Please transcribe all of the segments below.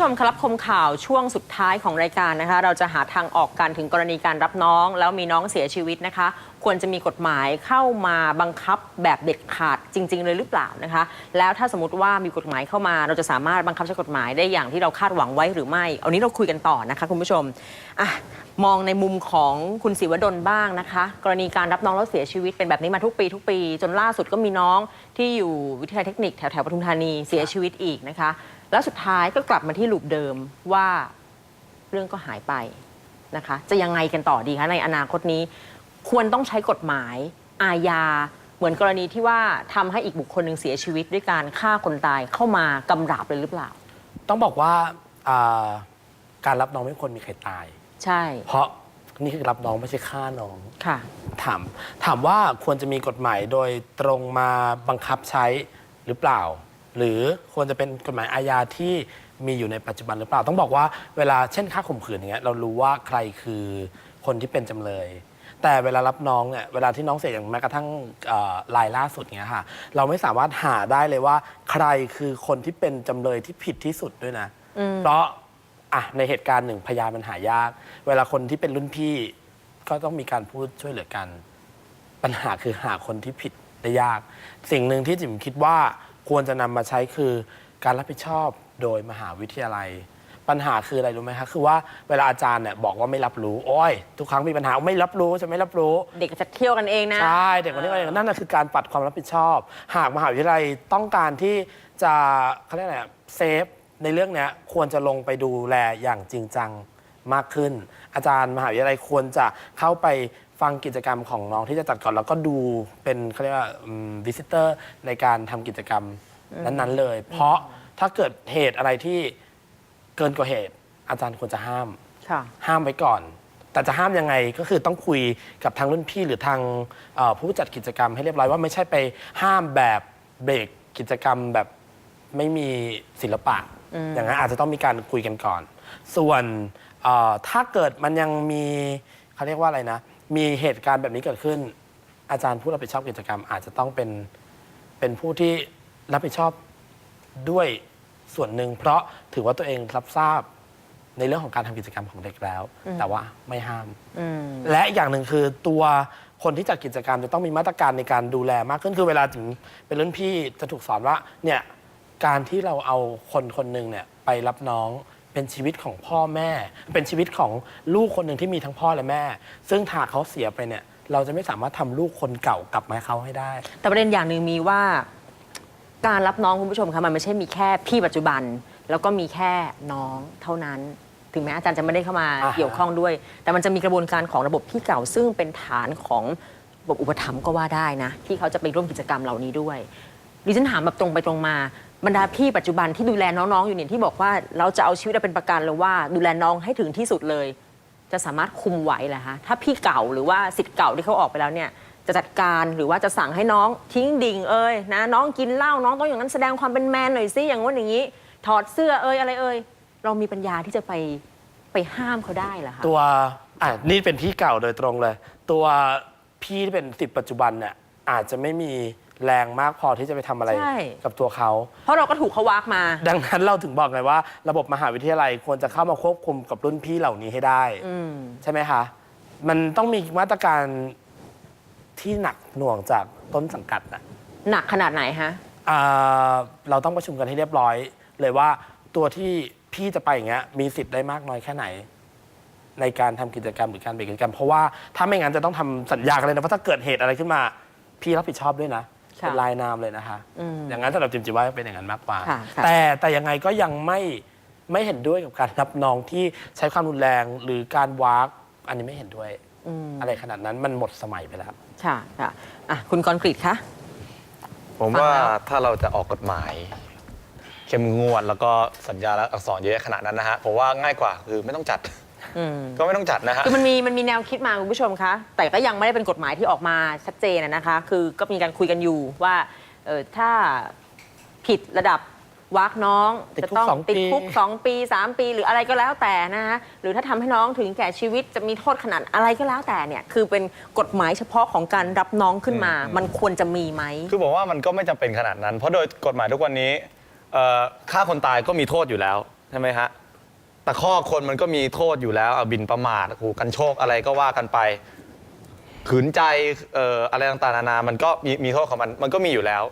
คุณผู้ชมครับชมข่าวช่วงสุดท้ายของรายการนะคะ เราจะหาทางออกกันถึงกรณีการรับน้อง แล้วมีน้องเสียชีวิตนะคะ ควรจะมีกฎหมายเข้ามาบังคับแบบเด็ดขาดจริง ๆ เลยหรือเปล่านะคะ แล้วถ้าสมมติว่ามีกฎหมายเข้ามา เราจะสามารถบังคับใช้กฎหมายได้อย่างที่เราคาดหวังไว้หรือไม่เอานี้เราคุยกันต่อนะคะคุณผู้ชมอะมองในมุมของคุณศิวดลบ้างนะคะ กรณีการรับน้องแล้วเสียชีวิตเป็นแบบนี้มาทุกปีทุกปี จนล่าสุดก็มีน้องที่อยู่วิทยาลัยเทคนิคแถวแถวปทุมธานีเสียชีวิตอีกนะคะ แล้วสุดท้ายก็กลับมาที่ลูปเดิมว่าเรื่องก็หายไปนะคะ จะยังไงกันต่อดีคะในอนาคตนี้ ควรต้องใช้กฎหมายอาญาเหมือนกรณีที่ว่าทำให้อีกบุคคลหนึ่งเสียชีวิตด้วยการฆ่าคนตายเข้ามากำราบเลยหรือเปล่า ต้องบอกว่าอ่าการรับน้องไม่ควรมีใครตาย ใช่ เพราะนี่คือรับน้องไม่ใช่ฆ่าน้องค่ะ ถามถามว่าควรจะมีกฎหมายโดยตรงมาบังคับใช้หรือเปล่า หรือควรจะเป็นกฎหมายอาญาที่มีอยู่ในปัจจุบันหรือเปล่า ต้องบอกว่าเวลาเช่นค่าข่มขืนอย่างเงี้ยเรารู้ว่าใครคือคนที่เป็นจำเลย แต่เวลารับน้องเนี่ยเวลาที่น้องเสียอย่างแม้กระทั่งเอ่อรายล่าสุดเงี้ยค่ะ เราไม่สามารถหาได้เลยว่า ใครคือคนที่เป็นจำเลยที่ผิดที่สุดด้วยนะ เพราะอะในเหตุการณ์หนึ่งพยานมันหายาก เวลาคนที่เป็นรุ่นพี่ ก็ต้องมีการพูดช่วยเหลือกัน ปัญหาคือหาคนที่ผิดได้ยาก สิ่งหนึ่งที่จิ๋มคิดว่า ควรจะนำมาใช้คือการรับผิดชอบโดยมหาวิทยาลัย ปัญหาคืออะไรรู้ไหมคะคือว่าเวลาอาจารย์เนี่ยบอกว่าไม่รับรู้โอ้ยทุกครั้งมีปัญหาไม่รับรู้จะไม่รับรู้ เด็กจะเที่ยวกันเองนะ ใช่เด็กคนนี้ก็อย่างนั่นนะคือการปัดความรับผิดชอบ หากมหาวิทยาลัยต้องการที่จะเขาเรียกอะไรอะเซฟในเรื่องเนี้ยควรจะลงไปดูแลอย่างจริงจังมากขึ้น อาจารย์มหาวิทยาลัยควรจะเข้าไป ฟังกิจกรรมของน้องที่จะจัดก่อนแล้วก็ดูเป็นเขาเรียกว่าวิสิเตอร์ในการทำกิจกรรมนั้นๆเลย เพราะถ้าเกิดเหตุอะไรที่เกินกว่าเหตุ อาจารย์ควรจะห้าม ค่ะ ห้ามไว้ก่อน แต่จะห้ามยังไงก็คือต้องคุยกับทางรุ่นพี่หรือทางเอ่อผู้จัดกิจกรรมให้เรียบร้อยว่าไม่ใช่ไปห้ามแบบเบรกกิจกรรมแบบไม่มีศิลปะ อย่างนั้นอาจจะต้องมีการคุยกันก่อน ส่วนเอ่อถ้าเกิดมันยังมีเขาเรียกว่าอะไรนะ มีเหตุการณ์แบบนี้เกิดขึ้น อาจารย์ผู้รับผิดชอบกิจกรรม อาจจะต้องเป็นเป็นผู้ที่รับผิดชอบด้วยส่วนหนึ่งเพราะถือว่าตัวเองรับทราบในเรื่องของการทำกิจกรรมของเด็กแล้ว แต่ว่าไม่ห้าม อืม และอีกอย่างหนึ่งคือตัวคนที่จัดกิจกรรมจะต้องมีมาตรการในการดูแลมากขึ้นคือเวลาถึงเป็นรุ่นพี่จะถูกสอนว่าเนี่ยการที่เราเอาคนคนหนึ่งเนี่ยไปรับน้อง เป็นชีวิตของพ่อแม่ เป็นชีวิตของลูกคนหนึ่งที่มีทั้งพ่อและแม่ ซึ่งถ้าเขาเสียไปเนี่ย เราจะไม่สามารถทำลูกคนเก่ากลับมาให้เขาให้ได้ แต่ประเด็นอย่างหนึ่งมีว่า การรับน้องคุณผู้ชมคะมันไม่ใช่มีแค่พี่ปัจจุบัน แล้วก็มีแค่น้องเท่านั้น ถึงแม้อาจารย์จะไม่ได้เข้ามาอ่าฮะ เกี่ยวข้องด้วย แต่มันจะมีกระบวนการของระบบพี่เก่า ซึ่งเป็นฐานของระบบอุปถัมภ์ก็ว่าได้นะ ที่เขาจะไปร่วมกิจกรรมเหล่านี้ด้วยดิฉันถามแบบตรงไปตรงมา บรรดาพี่ปัจจุบันที่ดูแลน้องๆอยู่เนี่ยที่บอกว่าเราจะเอาชีวิตเราเป็นประกันเลยว่า ดูแลน้องให้ถึงที่สุดเลย จะสามารถคุมไหวเหรอคะถ้าพี่เก่าหรือว่าสิทธิ์เก่าที่เขาออกไปแล้วเนี่ย จะจัดการหรือว่าจะสั่งให้น้องทิ้งดิ่งเอ้ยนะน้องกินเหล้าน้องต้องอย่างนั้นแสดงความเป็นแมนหน่อยสิอย่างงู้นอย่างนี้ ถอดเสื้อเอ้ยอะไรเอ้ยเรามีปัญญาที่จะไปไปห้ามเขาได้เหรอคะตัวอะนี่เป็นพี่เก่าโดยตรงเลย ตัวพี่ที่เป็นสิทธิ์ปัจจุบันเนี่ยอาจจะไม่มี แรงมากพอที่จะไปทำอะไรใช่ กับตัวเขา เพราะเราก็ถูกเขาวากมา ดังนั้นเราถึงบอกไงว่า ระบบมหาวิทยาลัยควรจะเข้ามาควบคุมกับรุ่นพี่เหล่านี้ให้ได้ อืม ใช่ไหมคะ มันต้องมีมาตรการที่หนักหน่วงจากต้นสังกัดนะหนักขนาดไหนฮะ อ่าเราต้องประชุมกันให้เรียบร้อย เลยว่าตัวที่พี่จะไปอย่างเงี้ยมีสิทธิ์ได้มากน้อยแค่ไหน ในการทำกิจกรรมหรือการเบรกกิจกรรม เพราะว่าถ้าไม่งั้นจะต้องทำสัญญากันเลยนะเพราะถ้าเกิดเหตุอะไรขึ้นมา พี่รับผิดชอบด้วยนะ ค่ะเป็นลายนามเลยนะคะ อืม อย่างนั้นสำหรับจิมจิว่าเป็นอย่างนั้นมากกว่า ค่ะค่ะ แต่แต่ยังไงก็ยังไม่ไม่เห็นด้วยกับการรับน้องที่ใช้ความรุนแรงหรือการวากอันนี้ไม่เห็นด้วย อืมอะไรขนาดนั้นมันหมดสมัยไปแล้ว ค่ะค่ะอะ คุณกรกฤษคะ ผมฟังว่าแล้ว ถ้าเราจะออกกฎหมาย เข้มงวดแล้วก็สัญญาและอักษรเยอะขนาดนั้นนะฮะผมว่าง่ายกว่าคือไม่ต้องจัดอืม ก็ไม่ต้องจัดนะฮะ คือมันมีมันมีแนวคิดมาคุณผู้ชมคะ แต่ก็ยังไม่ได้เป็นกฎหมายที่ออกมาชัดเจนนะนะคะ คือก็มีการคุยกันอยู่ว่าเออถ้าผิดระดับวักน้องติดจะคุกต้องสองติดปีคุกสองปีสามปี หรืออะไรก็แล้วแต่นะคะหรือถ้าทำให้น้องถึงแก่ชีวิตจะมีโทษขนาดอะไรก็แล้วแต่เนี่ยคือเป็นกฎหมายเฉพาะของการรับน้องขึ้นมาอืมมันควรจะมีไหม คือบอกว่ามันก็ไม่จำเป็นขนาดนั้น เพราะโดยกฎหมายทุกวันนี้เอ่อฆ่าคนตายก็มีโทษอยู่แล้ว ใช่ไหมฮะ แต่ข้อคนมันก็มีโทษอยู่แล้วอะบินประมาทหูกันโชคอะไรก็ว่ากันไป ขืนใจเอ่ออะไรต่างๆนานา มันก็มีมีโทษของมันมันก็มีอยู่แล้ว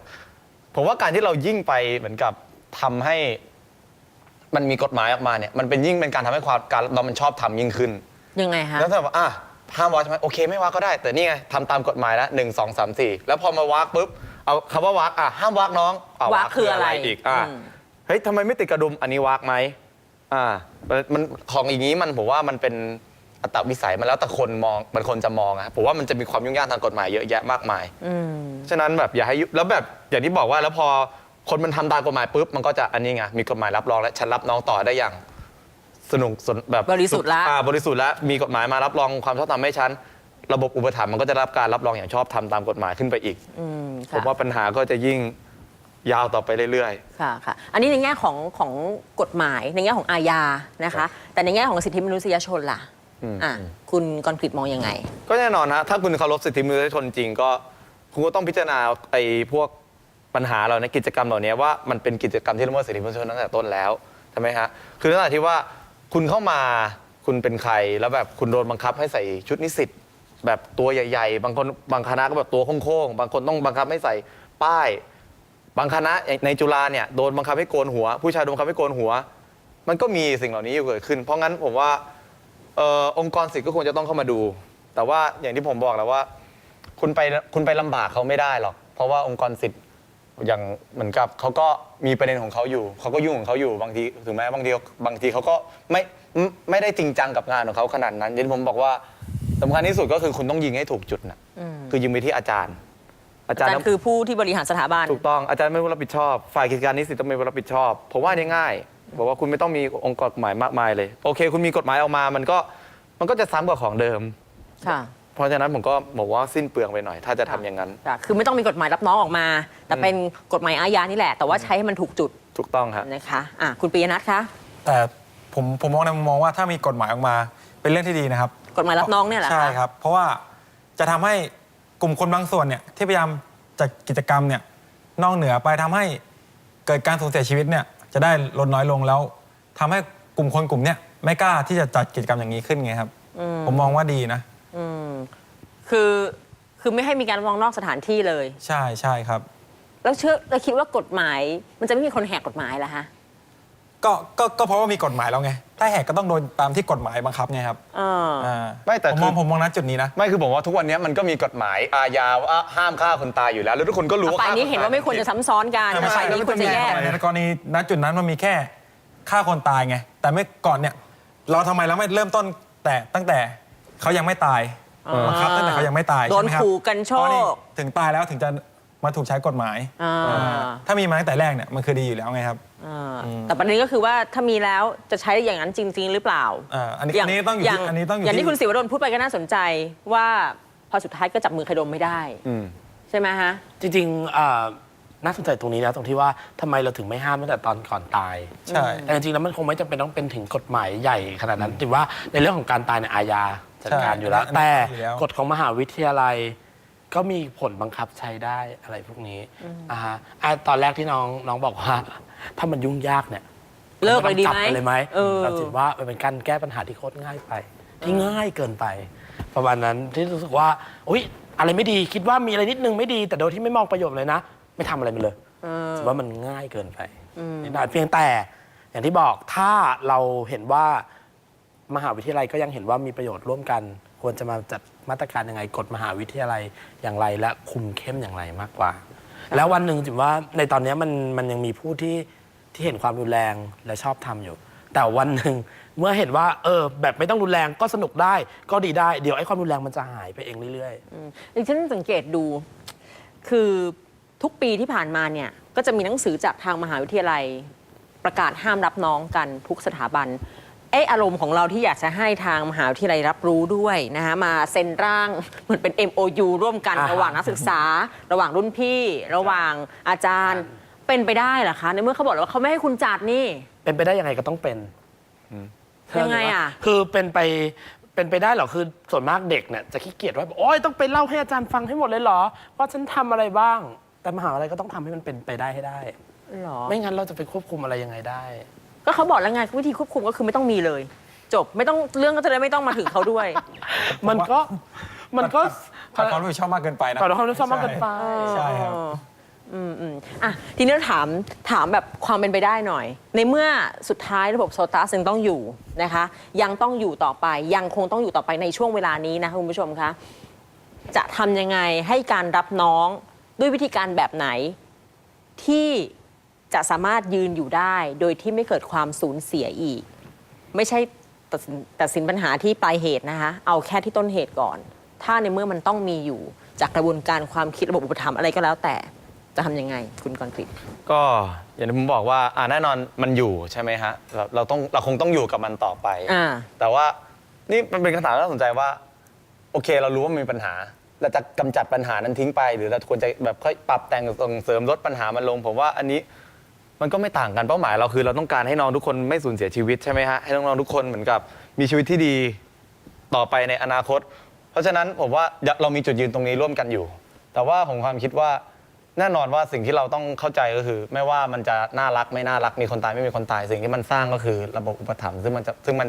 ผมว่าการที่เรายิ่งไปเหมือนกับทำให้ มันมีกฎหมายออกมาเนี่ยมันเป็นยิ่งเป็นการทำให้ความการเรามันชอบทำยิ่งขึ้น ยังไงฮะ แล้วถ้าบอกอะห้ามวากใช่ไหมโอเคไม่วากก็ได้ แต่นี่ไงทำตามกฎหมายแล้วหนึ่งสองสามสี่แล้วพอมาวากปุ๊บเอาคำว่าวากอะห้ามวากน้องอะวากคืออะไรอีกอะอืม เฮ้ยทำไมไม่ติดกระดุมอันนี้วากไหม อ่ามันของอย่างนี้มันผมว่ามันเป็นอัตวิสัยมันแล้วแต่คนมองมันคนจะมองอะผมว่ามันจะมีความยุ่งยากทางกฎหมายเยอะแยะมากมายอืมฉะนั้นแบบอย่าให้ยุแล้วแบบอย่างที่บอกว่าแล้วพอคนมันทำตามกฎหมายปุ๊บมันก็จะอันนี้ไงมีกฎหมายรับรองและฉันรับน้องต่อได้อย่าง สนุกสนแบบบริสุทธิ์ละอ่าบริสุทธิ์แล้วมีกฎหมายมารับรองความชอบธรรมให้ฉันระบบอุปถัมภ์มันก็จะรับการรับรองอย่างชอบธรรมตามกฎหมายขึ้นไปอีกอืมผค่ะมว่าปัญหาก็จะยิ่ง ยาวต่อไปเรื่อย ค่ะค่ะ อันนี้ในแง่ของของกฎหมายในแง่ของอาญานะคะ แต่ในแง่ของสิทธิมนุษยชนล่ะอืม อะคุณกรกฤษมองยังไง ๆ ก็แน่นอนฮะถ้าคุณเคารพสิทธิมนุษยชนจริงก็คุณก็ต้องพิจารณาไอ้พวกปัญหาเหล่านี้กิจกรรมเหล่านี้ว่ามันเป็นกิจกรรมที่ละเมิดสิทธิมนุษยชนตั้งแต่ต้นแล้วใช่ไหมฮะคือตั้งแต่ที่ว่าคุณเข้ามาคุณเป็นใครแล้วแบบคุณโดนบังคับให้ใส่ชุดนิสิตแบบตัวใหญ่ ๆ บางคนบางคณะก็แบบตัวโค้งๆบางคนต้องบังคับให้ใส่ป้าย บางคณะในจุฬาเนี่ยโดนบังคับให้โกนหัว ผู้ชายโดนบังคับให้โกนหัว มันก็มีสิ่งเหล่านี้อยู่เกิดขึ้น เพราะงั้นผมว่าเออองค์กรสิทธิ์ก็ควรจะต้องเข้ามาดู แต่ว่าอย่างที่ผมบอกแล้วว่า คุณไปคุณไปลำบากเขาไม่ได้หรอก เพราะว่าองค์กรสิทธิ์อย่างเหมือนกับเขาก็มีประเด็นของเขาอยู่ เขาก็ยุ่งของเขาอยู่บางทีถึงแม้บางทีบางทีเขาก็ไม่ไม่ไม่ได้จริงจังกับงานของเขาขนาดนั้นอย่างที่ผมบอกว่าสำคัญที่สุดก็คือคุณต้องยิงให้ถูกจุดนะคือยิงไปที่อาจารย์ อาอาจารจารย์ย์คือผู้ที่บริหารสถาบัน ถูกต้องอาจารย์ไม่รู้รับผิดชอบ ฝ่ายกิจการนิสิตต้องมีรับผิดชอบ ผมว่านี่ง่ายบอกว่าคุณไม่ต้องมีองค์กฎหมายมากมายเลย โอเค คุณมีกฎหมายออกมามันก็มันก็จะซ้ำกับของเดิม ค่ะ เพราะฉะนั้นผมก็บอกว่าสิ้นเปลืองไปหน่อย ถ้าจะทำอย่างนั้น ค่ะ คือไม่ต้องมีกฎหมายรับน้องออกมา แต่เป็นกฎหมายอาญานี่แหละ แต่ว่าใช้ให้มันถูกจุดถูกต้องครับ นะคะอะคุณปียนัทคะ แต่ผมผมมองในมุมมองว่าถ้ามีกฎหมายออกมาเป็นเรื่องที่ดีนะครับ กฎหมายรับน้องเนี่ยแหละใช่ครับ เพราะว่าจะทำให้ กลุ่มคนบางส่วนเนี่ยที่พยายามจัดกิจกรรมเนี่ยนอกเหนือไปทำให้เกิดการสูญเสียชีวิตเนี่ยจะได้ลดน้อยลงแล้วทำให้กลุ่มคนกลุ่มเนี้ยไม่กล้าที่จะจัดกิจกรรมอย่างนี้ขึ้นไงครับ ผมมองว่าดีนะ อืมคือคือไม่ให้มีการรับน้องนอกสถานที่เลย ใช่ใช่ครับ แล้วเชื่อแล้วคิดว่ากฎหมาย มันจะไม่มีคนแหกกฎหมายเหรอฮะ ก็ก็ก็เพราะว่ามีกฎหมายแล้วไง ถ้าแหกก็ต้องโดนตามที่กฎหมายบังคับไงครับเออ อ่าไม่แต่ผมมคือองผมมองนะจุดนี้นะ ไม่คือผมว่าทุกวันนี้มันก็มีกฎหมายอาญาว่าห้ามฆ่าคนตายอยู่แล้ว แล้วทุกคนก็รู้ว่าฝ่ายฆ่นี้คเห็นว่าไม่ควรจะซ้ำซ้อนกันใช่แต่ฝ่ายนี้ควรจะแยก ในกรณีณจุดนั้นมันมีแค่ฆ่าคนตายไง แต่ไม่ก่อนเนี่ย เราทำไมเราไม่เริ่มต้นแต่ตั้งแต่เขายังไม่ตายอ่าบังคับตั้งแต่เขายังไม่ตายโดนใช่ไหมครับขู่กันโชค เพราะนี่ถึงตายแล้วถึงจะ มาถูกใช้กฎหมายอ่า อ่าถ้ามีมาตั้งแต่แรกเนี่ยมันคือดีอยู่แล้วไงครับ อ่าแต่ประเด็นก็คือว่าถ้ามีแล้วจะใช้อย่างนั้นจริง ๆ หรือเปล่าอ่าอันนี้อันนี้ต้องอยู่ที่อันนี้ต้องอยู่อย่างที่ที่ คุณศิวดลพูดไปก็น่าสนใจว่าพอสุดท้ายก็จับมือใครดมไม่ได้อืมใช่ไหมฮะ จริงๆอ่าน่าสนใจตรงนี้นะตรงที่ว่าทำไมเราถึงไม่ห้ามตั้งแต่ตอนก่อนตาย ใช่ แต่จริงๆแล้วมันคงไม่จำเป็นต้องเป็นถึงกฎหมายใหญ่ขนาดนั้นถือว่าในเรื่องของการตายในยอาญาจัดการอยู่แล้ว ใช่แต่อยู่แล้ว กฎของมหาวิทยาลัย ก็มีผลบังคับใช้ได้อะไรพวกนี้อ่าฮะอะตอนแรกที่น้องน้องบอกว่า ถ้ามันยุ่งยากเนี่ยเลิกเลยดีไหมจับปเลยไหมเออ เราถือว่ามันเป็นการแก้ปัญหาที่โคตรง่ายไป ที่ง่ายเกินไป ประมาณนั้นที่รู้สึกว่าอุ๊ยอะไรไม่ดีคิดว่ามีอะไรนิดนึงไม่ดี แต่โดยที่ไม่มองประโยชน์เลยนะ ไม่ทำอะไรมันเลยเออถือว่ามันง่ายเกินไปนิดหน่อยเพียงแต่ อย่างที่บอกถ้าเราเห็นว่ามหาวิทยาลัยก็ยังเห็นว่ามีประโยชน์ร่วมกัน ควรจะมาจัดมาตรการยังไงกฎมหาวิทยาลัยอย่างไร และคุมเข้มอย่างไรมากกว่า แล้ววันหนึ่งถือว่าในตอนนี้มันมันยังมีผู้ที่ที่เห็นความรุนแรงและชอบทำอยู่ แต่วันหนึ่งเมื่อเห็นว่าเออแบบไม่ต้องรุนแรงก็สนุกได้ก็ดีได้เดี๋ยวไอ้ความรุนแรงมันจะหายไปเองเรื่อยๆดิฉันสังเกตดู คือทุกปีที่ผ่านมาเนี่ยก็จะมีหนังสือจากทางมหาวิทยาลัยประกาศห้ามรับน้องกันทุกสถาบัน เอออารมณ์ของเราที่อยากจะให้ทางมหาวิทยาลัยรับรู้ด้วยนะคะมาเซ็นร่างเหมือนเป็น MOU ร่วมกันอ่าฮะระหว่างนักศึกษา ระหว่างรุ่นพี่ ระหว่างอาจารย์ เป็นไปได้เหรอคะในเมื่อเขาบอกแล้วว่าเขาไม่ให้คุณจัดนี่ เป็นไปได้ยังไงก็ต้องเป็นยังไงอะคือเป็นไปเป็นไปได้เหรอคือส่วนมากเด็กเนี่ยจะขี้เกียจว่าโอ๊ยต้องไปเล่าให้อาจารย์ฟังให้หมดเลยเหรอ ว่าฉันทำอะไรบ้าง แต่มหาอะไรก็ต้องทำให้มันเป็นไปได้ให้ได้ หรอ ไม่งั้นเราจะไปควบคุมอะไรยังไงได้ ก็ก็เขาบอกแล้วไงวิธีควบคุมก็คือไม่ต้องมีเลย จบไม่ต้องเรื่องก็จะได้ไม่ต้องมาถึงเขาด้วย มันก็มันก็ขอความรับผิดชอบมากเกินไปนะขอความรับผิดชอบมากเกินไป ใช่ครับ อืมอืมอะทีนี้เราถามถามแบบความเป็นไปได้หน่อย ในเมื่อสุดท้ายระบบโซตัสยังต้องอยู่นะคะ ยังต้องอยู่ต่อไป ยังคงต้องอยู่ต่อไปในช่วงเวลานี้นะคะคุณผู้ชมคะจะทำยังไงให้การรับน้องด้วยวิธีการแบบไหนที่ จะสามารถยืนอยู่ได้ โดยที่ไม่เกิดความสูญเสียอีก ไม่ใช่ตัดสินตัดสินปัญหาที่ปลายเหตุนะคะ เอาแค่ที่ต้นเหตุก่อน ถ้าในเมื่อมันต้องมีอยู่จากกระบวนการความคิดระบบอุปถัมภ์อะไรก็แล้วแต่จะทำยังไงคุณกรกฤษก็อย่างที่ผมบอกว่าอ่าแน่นอนมันอยู่ใช่ไหมฮะเราเราต้องเราคงต้องอยู่กับมันต่อไป อ่า แต่ว่านี่มันเป็นคำถามที่น่าสนใจว่า โอเคเรารู้ว่ามันมีปัญหาเราจะกำจัดปัญหานั้นทิ้งไป หรือเราควรจะแบบค่อยปรับแต่งส่งเสริมลดปัญหามันลง ผมว่าอันนี้ มันก็ไม่ต่างกันเป้าหมายเราคือเราต้องการให้น้องทุกคนไม่สูญเสียชีวิตใช่ไหมฮะให้น้องๆทุกคนเหมือนกับมีชีวิตที่ดีต่อไปในอนาคต เพราะฉะนั้นผมว่าเรามีจุดยืนตรงนี้ร่วมกันอยู่ แต่ว่าผมความคิดว่าแน่นอนว่าสิ่งที่เราต้องเข้าใจก็คือ ไม่ว่ามันจะน่ารักไม่น่ารักมีคนตายไม่มีคนตายสิ่งที่มันสร้างก็คือระบบอุปถัมภ์ซึ่งมันจะซึ่งมัน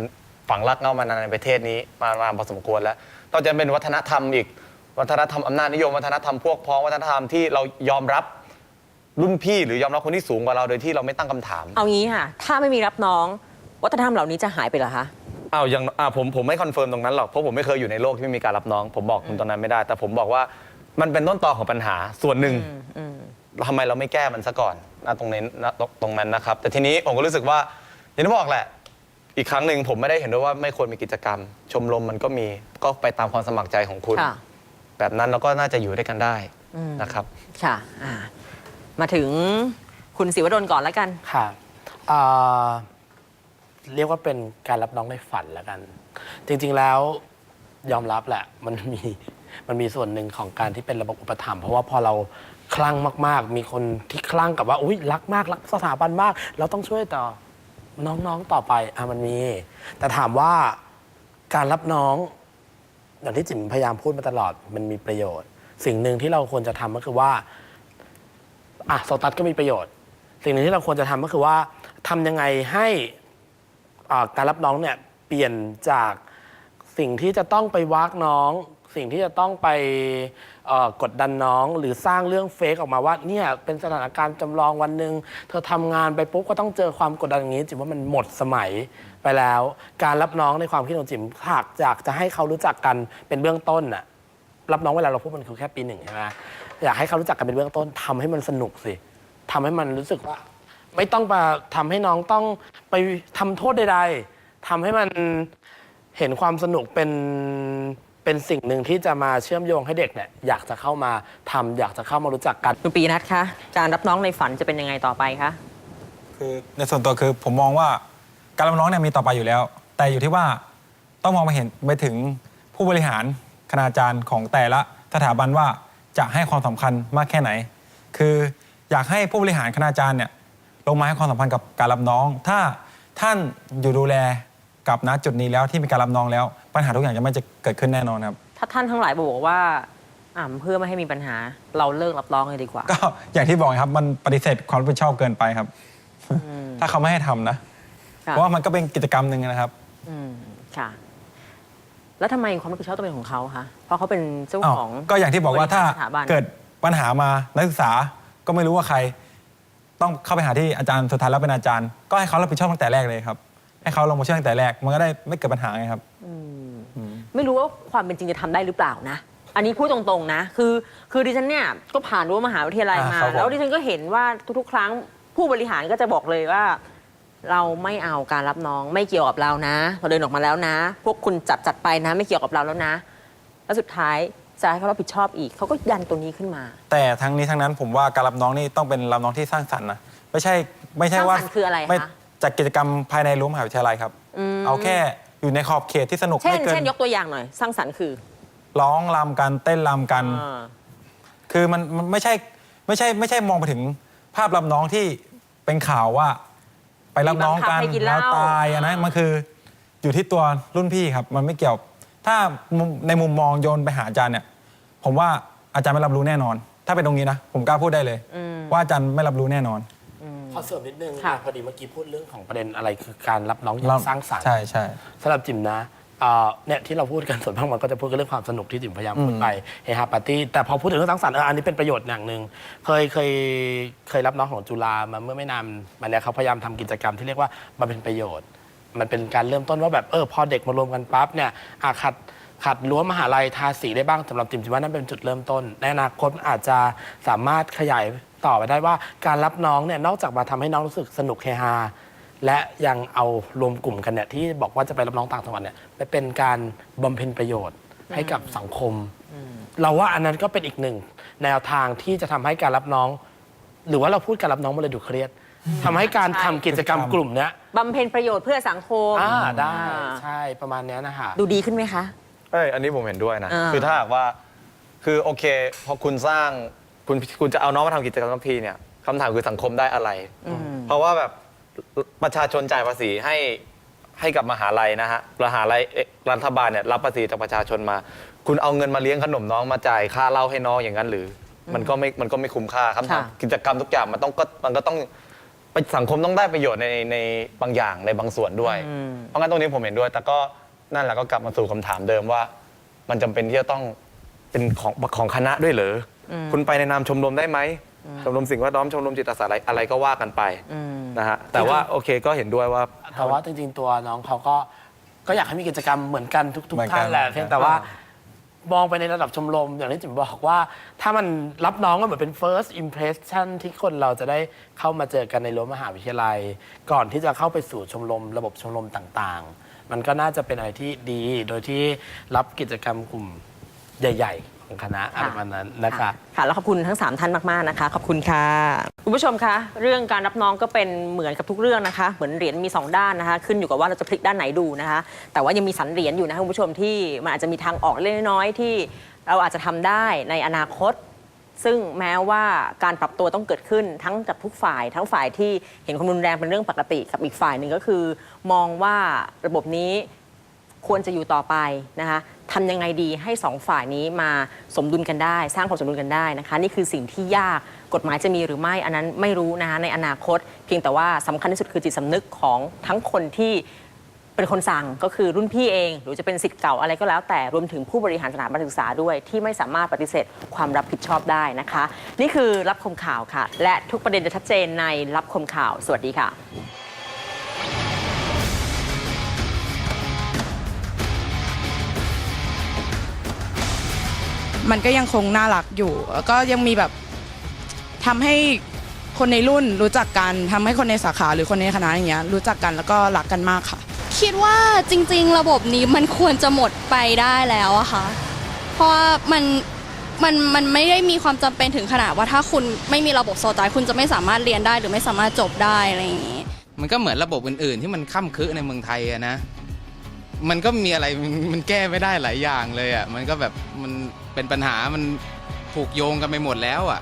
ฝังรากเหง้ามานานในประเทศนี้มามาพอสมควรแล้วนอจากเป็นวัฒนธรรมอีก วัฒนธรรมอำนาจนิยมวัฒนธรรมพวกพ้องวัฒนธรรมที่เรายอมรับ รุ่นพี่หรือยอมรับคนที่สูงกว่าเราโดยที่เราไม่ตั้งคำถามเอางี้ค่ะ ถ้าไม่มีรับน้อง วัฒนธรรมเหล่านี้จะหายไปเหรอคะ อ้าวยังอ่าผมผมไม่คอนเฟิร์มตรงนั้นหรอกเพราะผมไม่เคยอยู่ในโลกที่ไม่มีการรับน้อง ผมบอกคุณตรงนั้นไม่ได้ แต่ผมบอกว่ามันเป็นต้นตอของปัญหาส่วนหนึ่ง ทำไมเราไม่แก้มันซะก่อนนะตรงนี้นะตรงตรงนั้นนะครับ แต่ทีนี้ผมก็รู้สึกว่าอย่างที่บอกแหละ อีกครั้งหนึ่งผมไม่ได้เห็นด้วยว่าไม่ควรมีกิจกรรม ชมรมมันก็มีก็ไปตามความสมัครใจของคุณ ค่ะ แบบนั้นเราก็น่าจะอยู่ด้วยกันได้นะครับ ค่ะอ่า มาถึงคุณศิวดลก่อนแล้วกัน ค่ะเอ่อเรียกว่าเป็นการรับน้องในฝันแล้วกัน จริงๆแล้วยอมรับแหละ มันมีมันมีส่วนหนึ่งของการที่เป็นระบบอุปถัมภ์เพราะว่าพอเราคลั่งมาก ๆ มีคนที่คลั่งกับว่าอุ้ยรักมากรักสถาบันมาก เราต้องช่วยต่อน้องๆต่อไปอะมันมี แต่ถามว่าการรับน้องอย่างที่จิ๋มพยายามพูดมาตลอดมันมีประโยชน์ สิ่งหนึ่งที่เราควรจะทำก็คือว่า อะโซตัสก็มีประโยชน์ สิ่งหนึ่งที่เราควรจะทำก็คือว่าทำยังไงให้การรับน้องเนี่ยเปลี่ยนจากสิ่งที่จะต้องไปวากน้อง สิ่งที่จะต้องไปกดดันน้อง หรือสร้างเรื่องเฟกออกมาว่าเนี่ยเป็นสถานการณ์จำลองวันหนึ่งเธอทำงานไปปุ๊บก็ต้องเจอความกดดันอย่างนี้จิมว่ามันหมดสมัยไปแล้ว การรับน้องในความคิดของจิ๋มหากอยากจะให้เขารู้จักกันเป็นเบื้องต้นน่ะรับน้องเวลาเราพูดมันคือแค่ปีหนึ่งใช่ไหม อยากให้เขารู้จักกันเป็นเบื้องต้นทำให้มันสนุกสิทำให้มันรู้สึกว่า ไม่ต้องมาทำให้น้องต้องไปทำโทษใดๆทำให้มันเห็นความสนุกเป็นเป็นสิ่งหนึ่งที่จะมาเชื่อมโยงให้เด็กเนี่ยอยากจะเข้ามาทำอยากจะเข้ามารู้จักกัน คุณปีนัทคะการรับน้องในฝันจะเป็นยังไงต่อไปคะคือในส่วนตัวคือผมมองว่าการรับน้องเนี่ยมีต่อไปอยู่แล้ว แต่อยู่ที่ว่าต้องมองไปเห็นไปถึงผู้บริหารคณาจารย์ของแต่ละสถาบันว่า จะให้ความสำคัญมากแค่ไหน คืออยากให้ผู้บริหารคณาจารย์เนี่ยลงมาให้ความสำคัญกับการรับน้อง ถ้าท่านอยู่ดูแลกับณจุดนี้แล้วที่มีการรับน้องแล้ว ปัญหาทุกอย่างจะไม่จะเกิดขึ้นแน่นอนครับ ถ้าท่านทั้งหลายบอกว่าอ่าเพื่อไม่ให้มีปัญหาเราเลิกรับน้องเลยดีกว่า ก็อย่างที่บอกครับมันปฏิเสธความรับผิดชอบเกินไปครับ ถ้าเขาไม่ให้ทำนะค่ะเพราะว่ามันก็เป็นกิจกรรมหนึ่งนะครับ อืมค่ะ แล้วทำไมความรับผิดชอบต้องเป็นของเขาคะเพราะเขาเป็นเจ้าอ้าวของก็อย่างที่บอกว่าถ้าสถบัน เกิดปัญหามานักศึกษาก็ไม่รู้ว่าใคร ต้องเข้าไปหาที่อาจารย์สุดท้ายแล้วเป็นอาจารย์ ก็ให้เขารับผิดชอบตั้งแต่แรกเลยครับ ให้เขาลงมาช่วยตั้งแต่แรกมันก็ได้ไม่เกิดปัญหาไงครับ ไม่รู้ว่าความเป็นจริงจะทำได้หรือเปล่านะ อันนี้พูดตรงๆนะ คือ คือดิฉันเนี่ยก็ผ่านรั้วมหาวิทยาลัยมาอ่าครับผมแล้วดิฉันก็เห็นว่าทุกๆ ครั้งผู้บริหารก็จะบอกเลยว่า เราไม่เอาการรับน้องไม่เกี่ยวกับเรานะเราเดินออกมาแล้วนะ พวกคุณจัดจัดไปนะไม่เกี่ยวกับเราแล้วนะ แล้วสุดท้ายจะให้เขารับผิดชอบอีกเขาก็ยันตัวนี้ขึ้นมา แต่ทั้งนี้ทั้งนั้นผมว่าการรับน้องนี่ต้องเป็นรับน้องที่สร้างสรรค์นะไม่ใช่ไม่ใช่ว่าสร้างสรรค์คืออะไรคะม่จัดกิจกรรมภายในรั้วมหาวิทยาลัยครับ อืม เอาแค่อยู่ในขอบเขตที่สนุกเช่นไม่เกินเช่นยกตัวอย่างหน่อย สร้างสรรค์คือร้องรำกันเต้นรำกัน อ่า คือมันมันไม่ใช่ไม่ใช่ไม่ใช่มองไปถึงภาพรับน้องที่เป็นข่าวว่า ไปรับน้องกันมีบังคับให้กินเหล้าแล้วตายอันนั้นอ่ามัมันคืออยู่ที่ตัวรุ่นพี่ครับ มันไม่เกี่ยว ถ้ามุมในมุมมองโยนไปหาอาจารย์เนี่ย ผมว่าอาจารย์ไม่รับรู้แน่นอน ถ้าเป็นตรงนี้นะ ผมกล้าพูดได้เลย ว่าอาจารย์ไม่รับรู้แน่นอนอืมขอเสริมนิดนึงค่ะ พอดีเมื่อกี้พูดเรื่องของประเด็นอะไรคือการรับน้องอย่าเรางสร้างสรรค์ ใช่ใช่ สำหรับจิมนะ เอ่อเนี่ยที่เราพูดกันส่วนมากมันก็จะพูดกันเรื่องความสนุกที่จิมพยายามพูดไปเฮฮาปาร์ตี้แต่พอพูดถึงเรื่องสร้างสรรค์เอออันนี้เป็นประโยชน์อย่างหนึ่งเคยเคยเคยรับน้องของจุฬามาเมื่อไม่นานมาเนี่ยเขาพยายามทำกิจกรรมที่เรียกว่ามาเป็นประโยชน์ มันเป็นการเริ่มต้นว่าแบบเออพอเด็กมารวมกันปั๊บเนี่ยอะขัดขัดรั้วมหาลัยทาสีได้บ้างสำหรับจิมจิมว่านั่นเป็นจุดเริ่มต้นในอนาคตอาจจะสามารถขยายต่อไปได้ว่าการรับน้องเนี่ยนอกจากมาทำให้น้องรู้สึกสนุกเฮฮา และยังเอารวมกลุ่มกันเนี่ยที่บอกว่าจะไปรับน้องต่างจังหวัดเนี่ยไปเป็นการบำเพ็ญประโยชน์ให้กับสังคม เราว่าอันนั้นก็เป็นอีกหนึ่งแนวทางที่จะทำให้การรับน้อง หรือว่าเราพูดการรับน้องมาเลยดูเครียดทำให้การใช่ทำกิจกรรมกลุ่มเนี้ยบำเพ็ญประโยชน์เพื่อสังคมอ่าได้อ่าใช่ประมาณเนี้ยนะคะ ดูดีขึ้นไหมคะ เอ้ยอันนี้ผมเห็นด้วยนะ อ่า คือถ้าหากว่า คือโอเค พอคุณสร้าง คุณคุณจะเอาน้องมาทำกิจกรรมทั้งทีเนี่ยคำถามคือสังคมได้อะไร เพราะว่าแบบ ประชาชนจ่ายภาษีให้ให้กับมหาลัยนะฮะมหาลัยเอ๊ะรัฐบาลเนี่ยรับภาษีจากประชาชนมา คุณเอาเงินมาเลี้ยงขนมน้องมาจ่ายค่าเหล้าให้น้องอย่างนั้นหรือ มันก็ไม่มันก็ไม่คุ้มค่าคำถามค่ะกิจกรรมทุกอย่างมันต้องก็มันก็ต้องสังคมต้องได้ประโยชน์ในในบางอย่างในบางส่วนด้วยเพราะงั้นตรงนี้ผมเห็นด้วย แต่ก็นั่นแหละก็กลับมาสู่คำถามเดิมว่า มันจำเป็นที่จะต้องเป็นของของคณะด้วยเหรออคุณไปในนามชมรมได้ไหม ชมรมสิ่งแวดล้อมชมรมจิตอาสาอะไรอะไรก็ว่ากันไปนะฮะแต่ว่าโอเคก็เห็นด้วยว่า แต่ว่าจริง ๆ ตัวน้องเขาก็ก็อยากให้มีกิจกรรมเหมือนกันทุก เหมือนๆกัน ท่านแหละเพียงแต่ว่ามองไปในระดับชมรม อย่างที่จิ๋มบอกว่า ถ้ามันรับน้องก็เหมือนเป็น first impression ที่คนเราจะได้เข้ามาเจอกันในรั้วมหาวิทยาลัย ก่อนที่จะเข้าไปสู่ชมรม ระบบชมรมต่างๆ มันก็น่าจะเป็นอะไรที่ดีโดยที่รับกิจกรรมกลุ่มใหญ่ ๆ ของคณะอะไรประมาณนั้นนะคะ ค่ะ แล้วขอบคุณทั้ง 3 ท่านมาก ๆ นะคะ ขอบคุณค่ะ คุณผู้ชมคะ เรื่องการรับน้องก็เป็นเหมือนกับทุกเรื่องนะคะ เหมือนเหรียญมี 2 ด้านนะคะ ขึ้นอยู่กับว่าเราจะพลิกด้านไหนดูนะคะ แต่ว่ายังมีสันเหรียญอยู่นะคะคุณผู้ชมที่มันอาจจะมีทางออกเล็กน้อยๆที่เราอาจจะทำได้ในอนาคต ซึ่งแม้ว่าการปรับตัวต้องเกิดขึ้นทั้งกับทุกฝ่าย ทั้งฝ่ายที่เห็นความรุนแรงเป็นเรื่องปกติกับอีกฝ่ายหนึ่งก็คือ มองว่าระบบนี้ ควรจะอยู่ต่อไปนะคะทำยังไงดีให้สองฝ่ายนี้มาสมดุลกันได้ สร้างความสมดุลกันได้นะคะ นี่คือสิ่งที่ยากกฎหมายจะมีหรือไม่อันนั้นไม่รู้นะคะในอนาคต เพียงแต่ว่าสำคัญที่สุดคือจิตสำนึกของทั้งคนที่เป็นคนสั่งก็คือรุ่นพี่เอง หรือจะเป็นสิทธิ์เก่าอะไรก็แล้ว แต่รวมถึงผู้บริหารสถาบันศึกษาด้วย ที่ไม่สามารถปฏิเสธความรับผิดชอบได้นะคะ นี่คือรับคมข่าวค่ะ และทุกประเด็นจะชัดเจนในรับคมข่าว สวัสดีค่ะ มันก็ยังคงน่ารักอยู่ แล้วก็ยังมีแบบทำให้คนในรุ่นรู้จักกันทำให้คนในสาขาหรือคนในคณะอย่างเงี้ยรู้จักกันแล้วก็รักกันมากค่ะ คิดว่าจริงๆ ระบบนี้มันควรจะหมดไปได้แล้วอะค่ะ เพราะว่ามันมันมันไม่ได้มีความจำเป็นถึงขนาดว่าถ้าคุณไม่มีระบบโซตายคุณจะไม่สามารถเรียนได้หรือไม่สามารถจบได้อะไรอย่างนี้ มันก็เหมือนระบบอื่นๆ ที่มันค่ำคือในเมืองไทยอะนะ มันก็มีอะไรมันมันแก้ไม่ได้หลายอย่างเลยอะมันก็แบบมัน เป็นปัญหามันผูกโยงกันไปหมดแล้วอะ